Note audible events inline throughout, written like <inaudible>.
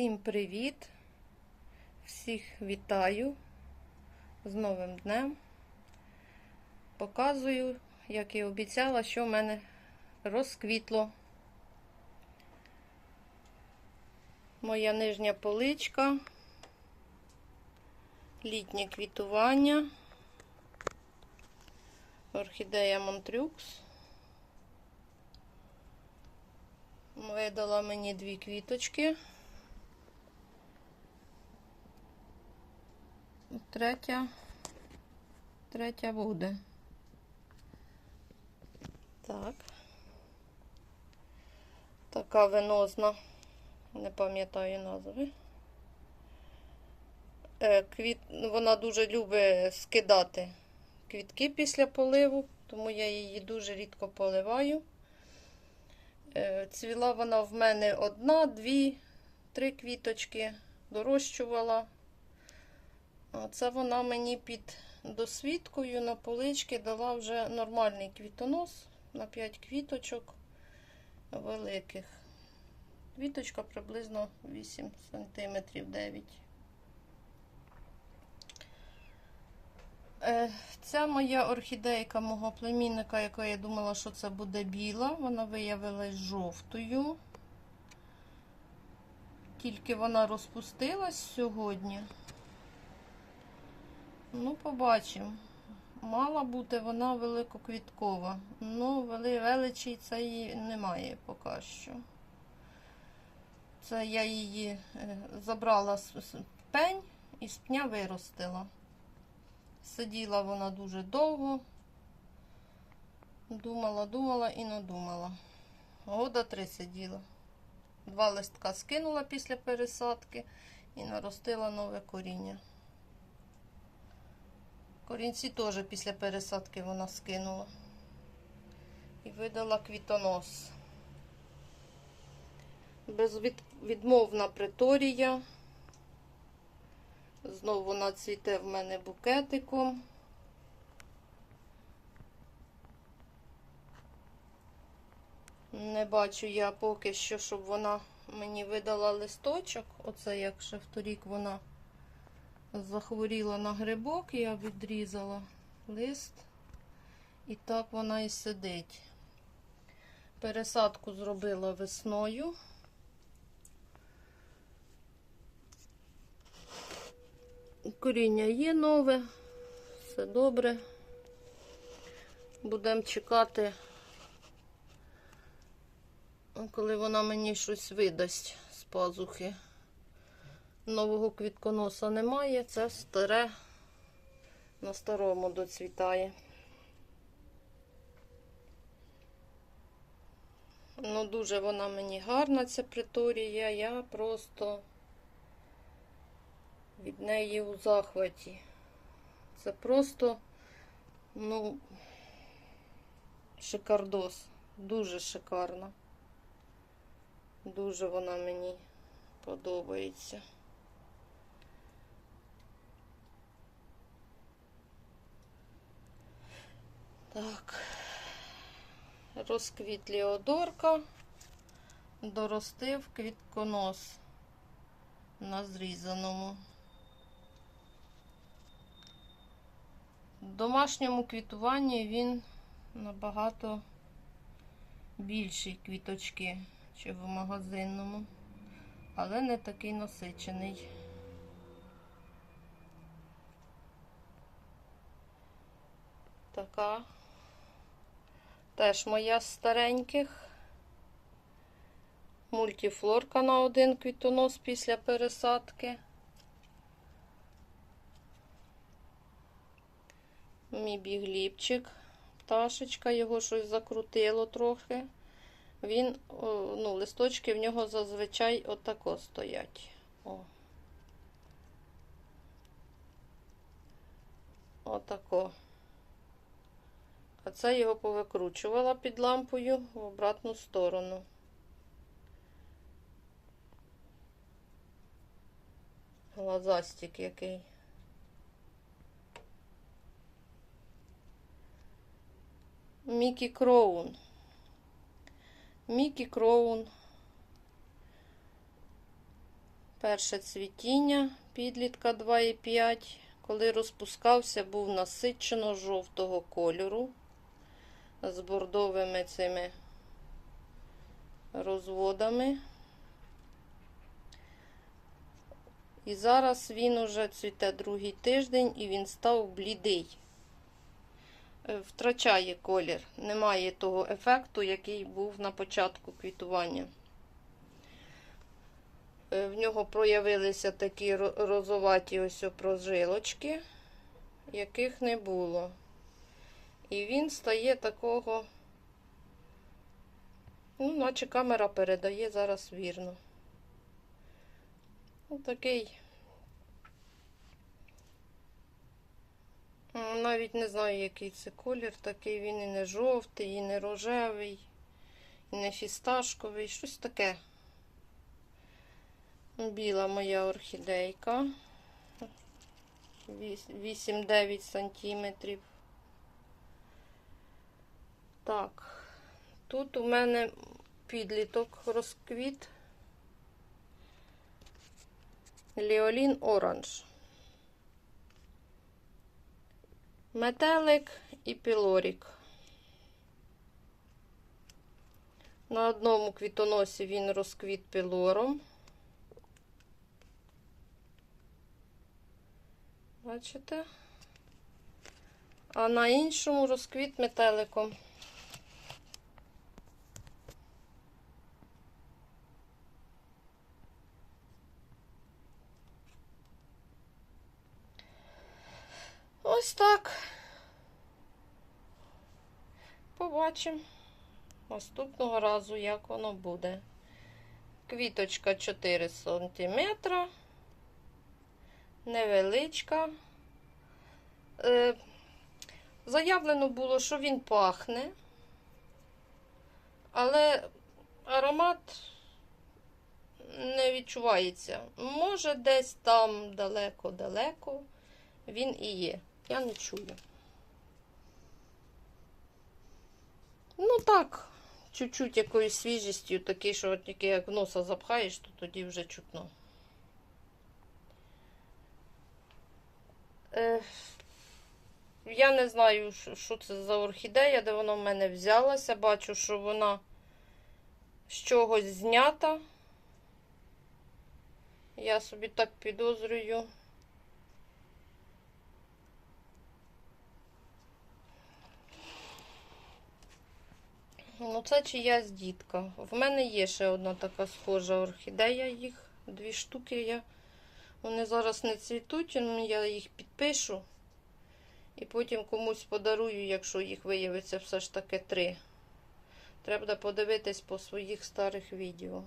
Всім привіт! Всіх вітаю з Новим днем. Показую, як і обіцяла, що в мене розквітло. Моя нижня поличка, літнє квітування, орхідея Монтрюкс. Видала мені дві квіточки. Третя, третя буде. Так. Така венозна, не пам'ятаю назви. Е, Квіт... Вона дуже любить скидати квітки після поливу, тому я її дуже рідко поливаю. Е, Цвіла вона в мене одна, дві, три квіточки, дорощувала. А це вона мені під досвідкою на полички дала вже нормальний квітонос на 5 квіточок великих. Квіточка приблизно 8 см 9 Е, Ця моя орхідейка мого племінника, яка я думала, що це буде біла, вона виявилась жовтою. Тільки вона розпустилась сьогодні. Ну, побачимо. Мала бути вона великоквіткова. Ну, величі її немає поки що. Це я її е, забрала з пень і з пня виростила. Сиділа вона дуже довго. Думала, думала і надумала. Года три сиділа. Два листка скинула після пересадки і наростила нове коріння. Корінці теж після пересадки вона скинула. І видала квітонос. Безвідмовна приторія. Знову вона цвіте в мене букетиком. Не бачу я поки що, щоб вона мені видала листочок. Оце як ще вторік вона захворіла на грибок, я відрізала лист. І так вона і сидить. Пересадку зробила весною. Коріння є нове, все добре. Будемо чекати, коли вона мені щось видасть з пазухи. Нового квітконоса немає, це старе на старому доцвітає. Ну, дуже вона мені гарна, ця приторія, я просто від неї у захваті. Це просто, ну, шикардос. Дуже шикарна. Дуже вона мені подобається. Так, розквітлі одорка, доростив квітконос на зрізаному. В домашньому квітуванні він набагато більший квіточки, чи в магазинному, але не такий насичений. Така теж моя з стареньких. Мультифлорка на один квітонос після пересадки. Мій бігліпчик, пташечка, його щось закрутило трохи. Він, ну, листочки в нього зазвичай отако стоять. О. Отако. А це його повикручувала під лампою в обратну сторону. Глазастик який. Мікі Кроун. Мікі Кроун. Перше цвітіння підлітка 2,5. Коли розпускався, був насичено жовтого кольору з бордовими цими розводами. І зараз він уже цвіте другий тиждень і він став блідий. Е, Втрачає колір. Немає того ефекту, який був на початку квітування. Е, В нього проявилися такі розоваті ось прожилочки, яких не було. І він стає такого, ну, наче камера передає зараз вірно. Ну, такий. Навіть не знаю, який це колір. Такий він і не жовтий, і не рожевий, і не фісташковий, щось таке. Біла моя орхідейка. 8-9 сантиметрів. Так, тут у мене підліток розквіт. Ліолін оранж. Метелик і пілорік. На одному квітоносі він розквіт пілором. Бачите? А на іншому розквіт метеликом. Ось так. Побачимо наступного разу, як воно буде. Квіточка 4 см. Невеличка. Е, заявлено було, що він пахне, але аромат не відчувається. Може, десь там далеко-далеко він і є. Я не чую. Ну так, чуть-чуть якоюсь свіжістю, такий, що от тільки як в носа запхаєш, то тоді вже чутно. Е, я не знаю, що- це за орхідея, де вона в мене взялася. Бачу, що вона з чогось знята. Я собі так підозрюю. Ну, це чиясь дітка. В мене є ще одна така схожа орхідея, їх дві штуки. Я... Вони зараз не цвітуть, ну, я їх підпишу. І потім комусь подарую, якщо їх виявиться все ж таки три. Треба подивитись по своїх старих відео.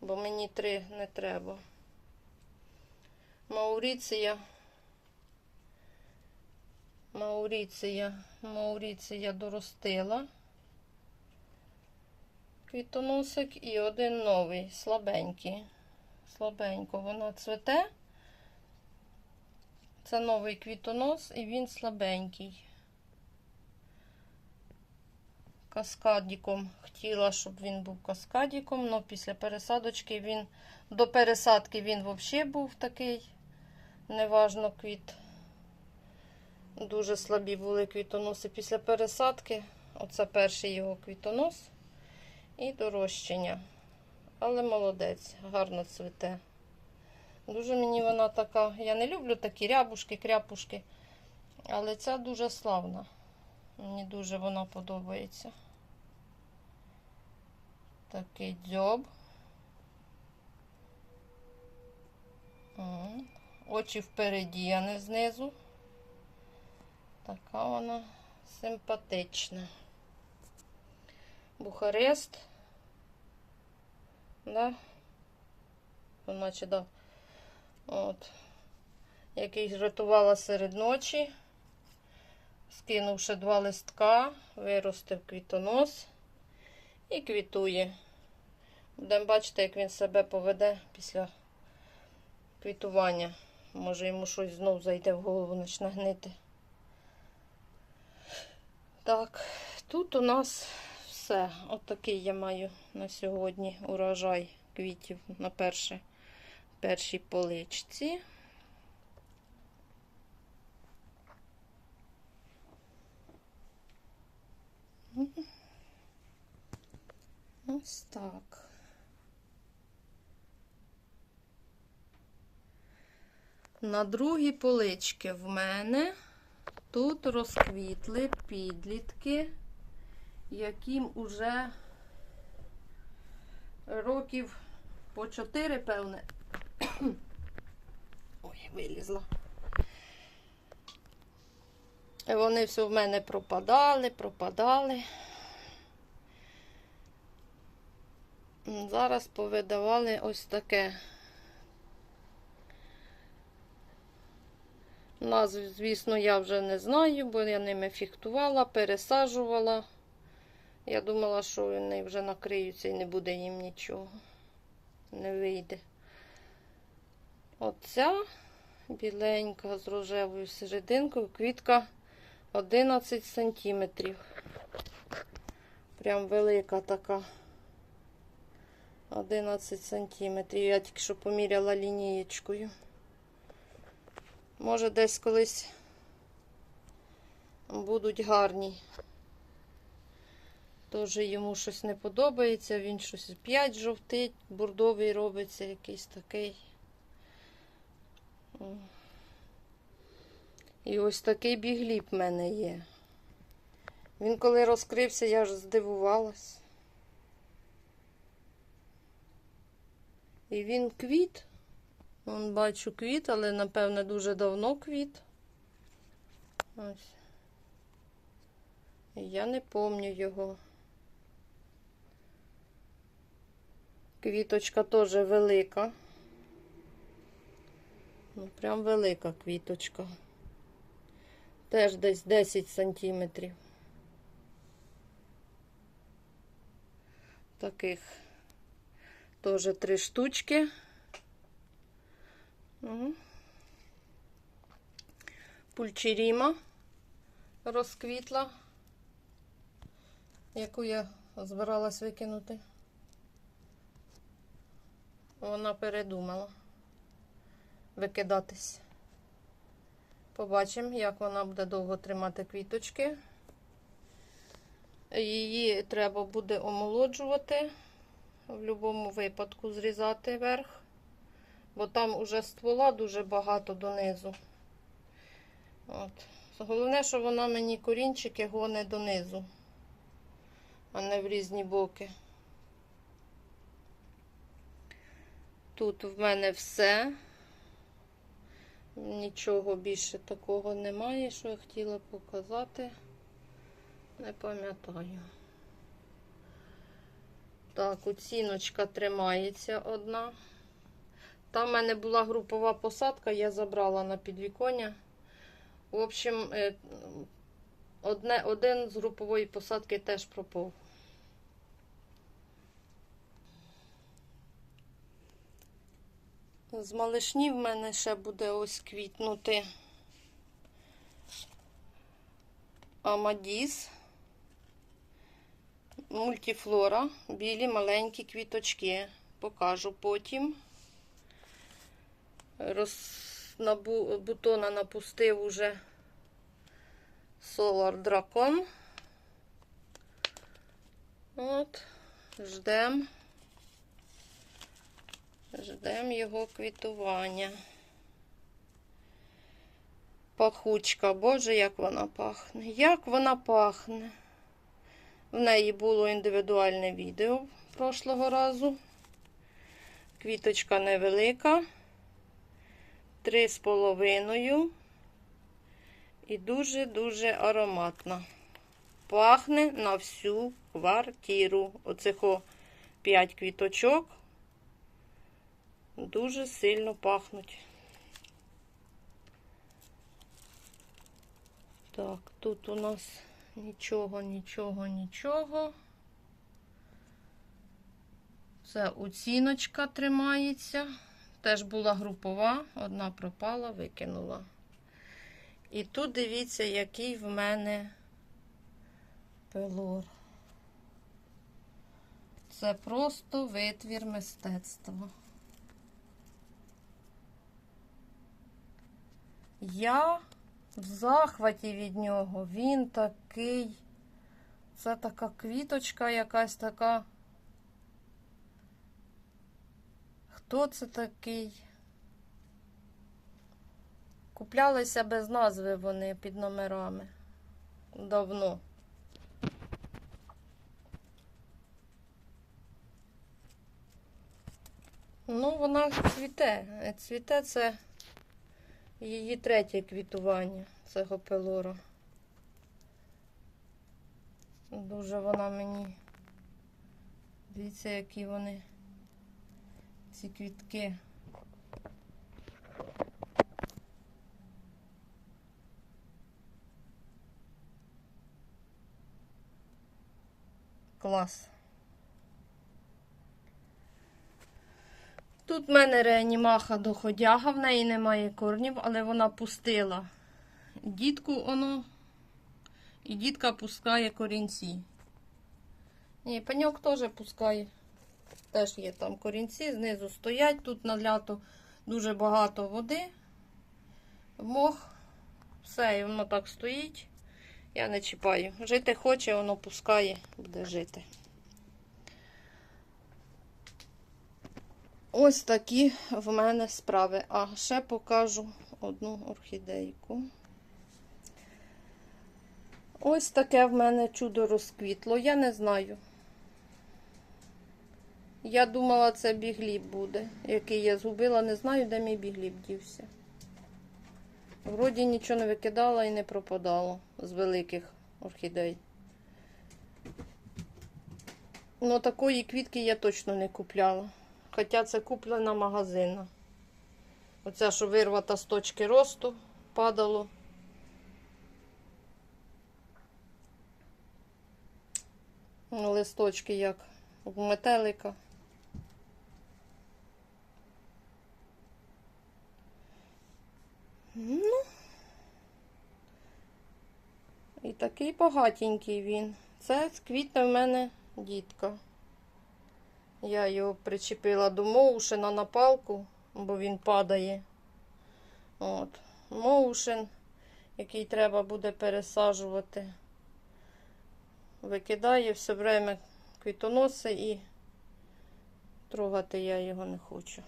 Бо мені три не треба. Мауріція. Мауріція. Мауріція доростила. Квітоносик і один новий, слабенький. Слабенько вона цвете. Це новий квітонос і він слабенький. Каскадіком. Хотіла, щоб він був каскадіком, але після пересадочки він до пересадки він взагалі був такий, неважно квіт. Дуже слабі були квітоноси після пересадки. Оце перший його квітонос і дорощення. Але молодець, гарно цвіте. Дуже мені вона така. Я не люблю такі рябушки, кряпушки. Але ця дуже славна. Мені дуже вона подобається. Такий дзьоб. Очі впереді, а не знизу. Така вона симпатична. Бухарест. Да? Ну, Наче, да. От. Який рятувала серед ночі. Скинувши два листка, виростив квітонос і квітує. Будемо бачити, як він себе поведе після квітування. Може йому щось знов зайде в голову, почне гнити. Так, тут у нас все. Отакий я маю на сьогодні урожай квітів на перше, першій поличці. Ось так. На другій поличці в мене тут розквітли підлітки, яким уже років по 4, певне. <coughs> Ой, вилізла. Вони все в мене пропадали, пропадали. Зараз повидавали ось таке. Назв, звісно, я вже не знаю, бо я ними фіхтувала, пересаджувала. Я думала, що вони вже накриються і не буде їм нічого. Не вийде. Оця біленька з рожевою серединкою, квітка 11 сантиметрів. Прям велика така. 11 сантиметрів. Я тільки що поміряла лінієчкою. Може, десь колись будуть гарні. Теж йому щось не подобається, він щось 5 жовтить, бурдовий робиться якийсь такий. І ось такий бігліп в мене є. Він коли розкрився, я ж здивувалась. І він квіт. Вон бачу квіт, але напевне дуже давно квіт. Ось. І я не пам'ятаю його. Квіточка теж велика. Ну, прям велика квіточка. Теж десь 10 сантиметрів. Таких теж три штучки. Пульчеріма розквітла, яку я збиралась викинути. Вона передумала викидатись. Побачимо, як вона буде довго тримати квіточки. Її треба буде омолоджувати, в будь-якому випадку зрізати верх, бо там уже ствола дуже багато донизу. От. Головне, що вона мені корінчики гоне донизу, а не в різні боки. Тут в мене все. Нічого більше такого немає, що я хотіла показати. Не пам'ятаю. Так, оціночка тримається одна. Там в мене була групова посадка, я забрала на підвіконня. В общем, е, одне, один з групової посадки теж пропав. З малишні в мене ще буде ось квітнути Амадіс, мультифлора, білі маленькі квіточки. Покажу потім. Роз... На бу... бутона напустив уже Solar Dragon. От, ждемо. Ждемо його квітування. Пахучка, боже, як вона пахне. Як вона пахне. В неї було індивідуальне відео прошлого разу. Квіточка невелика. Три з половиною. І дуже-дуже ароматна. Пахне на всю квартиру. Оцих 5 квіточок дуже сильно пахнуть. Так, тут у нас нічого, нічого, нічого. Це оціночка тримається. Теж була групова, одна пропала, викинула. І тут дивіться, який в мене пелор. Це просто витвір мистецтва. Я в захваті від нього. Він такий. Це така квіточка якась така. Хто це такий? Куплялися без назви вони під номерами. Давно. Ну, вона цвіте. Цвіте це її третє квітування цього пелора. Дуже вона мені. Дивіться, які вони. Ці квітки. Клас. Тут в мене реанімаха доходяга, в неї немає корнів, але вона пустила дітку оно, і дітка пускає корінці. Ні, пеньок теж пускає. Теж є там корінці, знизу стоять. Тут на лято дуже багато води, мох. Все, і воно так стоїть. Я не чіпаю. Жити хоче, воно пускає, буде жити. Ось такі в мене справи. А ще покажу одну орхідейку. Ось таке в мене чудо розквітло. Я не знаю. Я думала, це бігліб буде, який я згубила. Не знаю, де мій бігліб дівся. Вроді нічого не викидала і не пропадало з великих орхідей. Ну, такої квітки я точно не купляла. Хоча це куплена магазина. Оця, що вирвата з точки росту, падало. Листочки як у метелика. Ну, і такий багатенький він. Це з квітня в мене дітка. Я його причепила до моушена на палку, бо він падає. От. Моушен, який треба буде пересаджувати. Викидає все время квітоноси і трогати я його не хочу.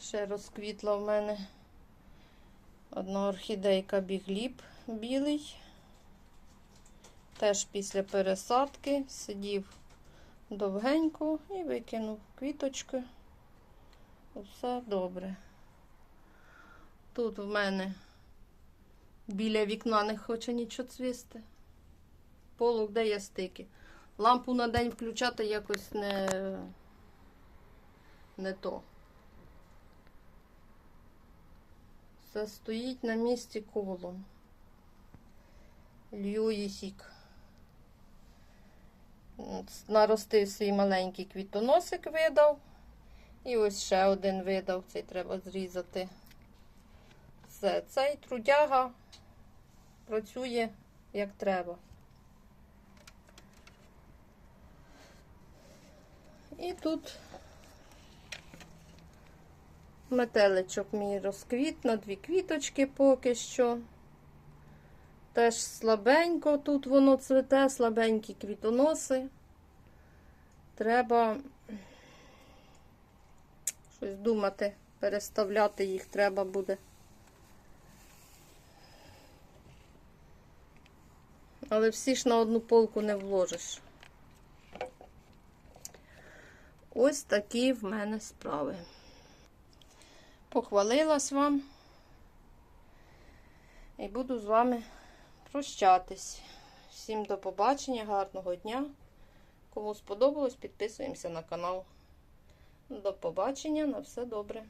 Ще розквітла в мене одна орхідейка бігліб білий. Теж після пересадки сидів довгенько і викинув квіточки. Все добре. Тут в мене біля вікна не хоче нічого цвісти. Полок, де є стики. Лампу на день включати якось не, не то. Все стоїть на місці колом. Льюї сік. Наростив свій маленький квітоносик видав. І ось ще один видав, цей треба зрізати. Все, цей трудяга працює як треба. І тут метеличок мій розквіт на дві квіточки поки що. Теж слабенько тут воно цвете, слабенькі квітоноси. Треба щось думати, переставляти їх треба буде. Але всі ж на одну полку не вложиш. Ось такі в мене справи. Похвалилась вам і буду з вами прощатись. Всім до побачення, гарного дня. Кому сподобалось, підписуємося на канал. До побачення, на все добре.